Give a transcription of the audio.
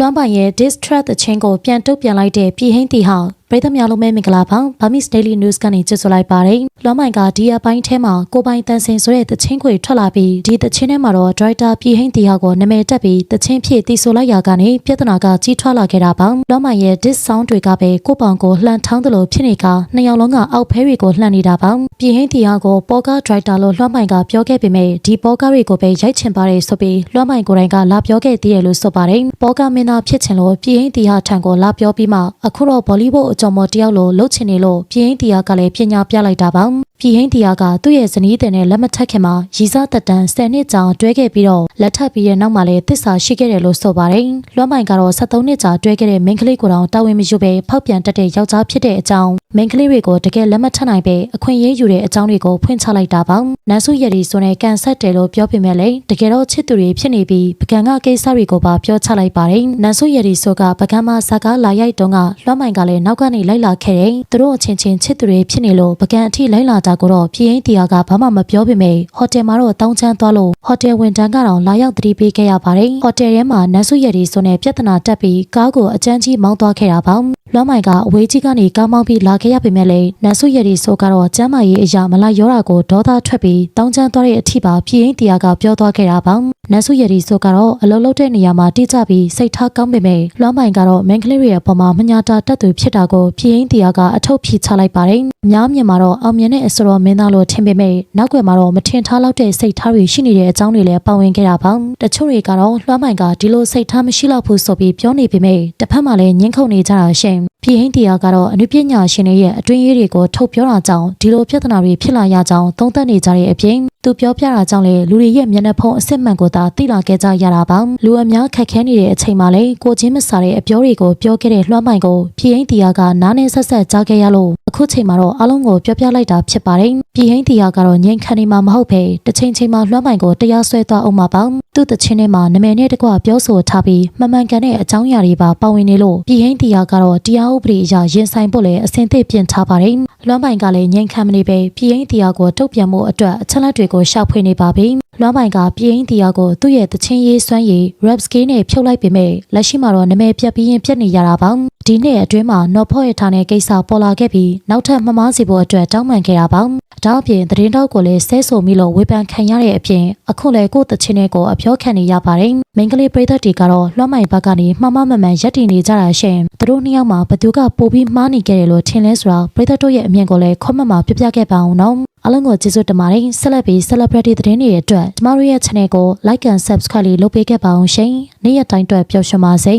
လွမ်းပိုင်ရဲ့ distract သချင်းကိုပြန်တုတ်ပြန်လိုက်တဲ့ပြည်ဟင်းတီဟာ ပရိသတ်များလုံးပဲမင်္ဂလာပါဘာမစ် daily news ကနေကြိုဆိုလိုက်ပါတယ်လွမ်းပိုင်ကဒီအပိုင်းထဲမှာကိုပိုင်တန်စင်ဆိုတဲ့သချင်းခွေထွက်လာပြီးဒီသချင်းထဲမှာတော့ director ပြည်ဟင်းတီဟာကိုနာမည်တက်ပြီးသချင်းဖြစ်တီဆိုလိုက်ရာကနေပြဿနာကကြီးထွားလာခဲ့တာပါလွမ်းပိုင်ရဲ့ dis sound တွေကပဲကိုပောင်ကိုလှန်ထောင်းတယ်လို့ဖြစ်နေကနှစ်ယောက်လုံးကအောက်ဖဲတွေကိုလှန်နေတာပါပြည်ဟင်းတီဟာကိုပေါ်ကား director လို့လွမ်းပိုင်ကပြောခဲ့ပေမဲ့ဒီပေါ်ကားတွေကိုပဲရိုက်ချင်ပါတယ်ဆိုပြီးလွမ်းပိုင်ကိုယ်တိုင်ကလာပြောခဲ့သေးတယ်လို့ဆိုပါတယ်ပေါ်ကားမင်းသားဖြစ်ချင်လို့ပြည်ဟင်းတီဟာထံကိုလာပြောပြီးမှအခုတော့ဘော်လီဝုဒ်အကြော်မော်တယောက်လိုလှုပ်ချင်နေလို့ပြည်ဟင်းတီဟာကလည်းပညာပြလိုက်တာပါ ပြည်ဟင်းတီယာကသူ့ရဲ့ဇနီးတင်နဲ့လက်မထက်ခင်မှာရီစားတက်တန်10နှစ်ကြာတွဲခဲ့ပြီးတော့လက်ထပ်ပြီးတဲ့နောက်မှာလည်းတစ္ဆာရှိခဲ့တယ်လို့ဆိုပါတယ်။လွမ်းမိုင်ကတော့73နှစ်ကြာတွဲခဲ့တဲ့မိန်းကလေးကိုတောင်တာဝန်မယူဘဲဖောက်ပြန်တက်တဲ့ယောက်ျားဖြစ်တဲ့အကြောင်းမိန်းကလေးတွေကိုတကယ်လက်မထက်နိုင်ပဲအခွင့်အရေးယူတဲ့အကြောင်းတွေကိုဖွင့်ချလိုက်တာပါ။နန်းစုရည်ရီဆိုတဲ့ကန်ဆက်တယ်လို့ပြောပေမဲ့လည်းတကယ်တော့ချစ်သူတွေဖြစ်နေပြီးပကံကကိစ္စတွေကိုပါပြောချလိုက်ပါတယ်။နန်းစုရည်ရီဆိုကပကံမဇာကားလာရိုက်တုန်းကလွမ်းမိုင်ကလည်းနောက်ကနေလိုက်လာခဲ့တယ်။သူတို့အချင်းချင်းချစ်သူတွေဖြစ်နေလို့ပကံအထိလိုက်လာတာကိုတော့ပြည်ရင်တီယာကဘာမှမပြောပေမဲ့ဟိုတယ်မှာတော့တောင်းချမ်းသွားလို့ဟိုတယ်ဝန်ထမ်းကတော့လာရောက်သတိပေးခဲ့ရပါတယ်။ဟိုတယ်ထဲမှာနန်းစုရည်ရီဆိုတဲ့ပြဿနာတက်ပြီးကားကိုအကျန်းကြီးမောင်းသွားခဲ့တာပါ။ လွမ်းမိုင်ကအဝေးကြီးကနေကားမောင်းပြီးလာခဲ့ရပေမဲ့လည်းနန်းစုရည်ရီဆိုကတော့ကျမ်းမာရေးအရာမလိုက်ရောတာကိုဒေါသထွက်ပြီးတောင်းချမ်းသွားတဲ့အထိပါပြည်ရင်တီယာကပြောသွားခဲ့တာပါ။နန်းစုရည်ရီဆိုကတော့အလုံးလုံးတဲ့နေရာမှာတိကျပြီးစိတ်ထားကောင်းပေမဲ့လွမ်းမိုင်ကတော့မင်္ဂလိရဲ့အပေါ်မှာမညာတာတက်သူဖြစ်တာကိုပြည်ရင်တီယာကအထုတ်ဖြေချလိုက်ပါတယ်။အများမြင်မှာတော့အောင်မြင်တဲ့အစတော်မင်းသားလို့ထင်ပေမဲ့နောက်ွယ်မှာတော့မထင်ထားလောက်တဲ့စိတ်ထားတွေရှိနေတဲ့အကြောင်းတွေလည်းပါဝင်ခဲ့တာပါ။တချို့တွေကတော့လွှမ်းမိုင်ကဒီလိုစိတ်ထားမရှိတော့ဘူးဆိုပြီးပြောနေပေမဲ့တစ်ဖက်မှာလည်းညှင်းခုန်နေကြတာရှင်။ပြည်ဟင်းတရားကတော့အနုပညာရှင်တွေရဲ့အတွင်းရေးတွေကိုထုတ်ပြောတာကြောင့်ဒီလိုပြဿနာတွေဖြစ်လာရကြောင်းသုံးသပ်နေကြတဲ့အပြင်သူပြောပြတာကြောင့်လေလူတွေရဲ့မျက်နှာဖုံးအစစ်မှန်ကိုသာသိလာခဲ့ကြရတာပါလူအများခက်ခဲနေတဲ့အချိန်မှာလေကိုချင်းမစားတဲ့အပြောတွေကိုပြောခဲ့တဲ့လွှမ်းမိုင်ကိုပြည်ဟင်းတရားကနားနဲ့ဆက်ဆက်ကြားခဲ့ရလို့ အခုချိန်မှာတော့အလုံးကိုပြောပြလိုက်တာဖြစ်ပါတယ်ပြည်ဟင်းတရားကတော့ငြိမ်ခံနေမှာမဟုတ်ပဲတစ်ချိန်ချိန်မှာလွှမ်းမိုင်ကိုတရားစွဲသွားအောင်မှာပါသူ့တချင်းထဲမှာနာမည်နဲ့တကွပြောဆိုထားပြီးမမှန်ကန်တဲ့အကြောင်းအရာတွေပါပါဝင်နေလို့ပြည်ဟင်းတရားကတော့တရားဥပဒေအရရင်ဆိုင်ဖို့လည်းအဆင်သင့်ပြင်ထားပါတယ်လွှမ်းမိုင်ကလည်းငြိမ်ခံမနေပဲပြည်ဟင်းတရားကိုတုတ်ပြန်မှုအတွက်အချက်လက်တွေကိုရှောက်ဖွေနေပါပြီလွမ်းပိုင်ကပြည်ရင်တရားကိုသူ့ရဲ့တချင်းရေးစွမ်းရည် rap scale နဲ့ဖြုတ်လိုက်ပေမဲ့လက်ရှိမှာတော့နာမည်ပြတ်ပြီးရင်ပြတ်နေရတာပါ ဒီနှစ်အတွင်းမှာ not for ရထားတဲ့ကိစ္စပေါ်လာခဲ့ပြီးနောက်ထပ်မမားစီဖို့အတွက်တောင်းပန်ခဲ့တာပါဒါအပြင်သတင်းတောက်ကိုလည်းဆဲဆိုမိလို့ဝေဖန်ခံရတဲ့အပြင်အခုလည်းကိုယ့်တချင်းတွေကိုအပြောခံနေရပါတယ်မိန်းကလေးပရိသတ်တွေကတော့လွှမ်းမိုင်ဘက်ကနေမှားမှားမှန်မှန်ရက်တည်နေကြတာရှင်သူတို့နှစ်ယောက်မှာဘသူကပိုပြီးမှားနေခဲ့တယ်လို့ထင်လဲဆိုတာပရိသတ်တို့ရဲ့အမြင်ကိုလည်း comment မှာပြပြခဲ့ပါအောင်နော်အားလုံးကိုကျေးဇူးတင်ပါတယ်ဆက်လက်ပြီး celebrity သတင်းတွေအတွက်ကျမတို့ရဲ့ channel ကို like and subscribe လေးလုပ်ပေးခဲ့ပါအောင်ရှင်နေ့ရက်တိုင်းအတွက်ပျော်ရွှင်ပါစေ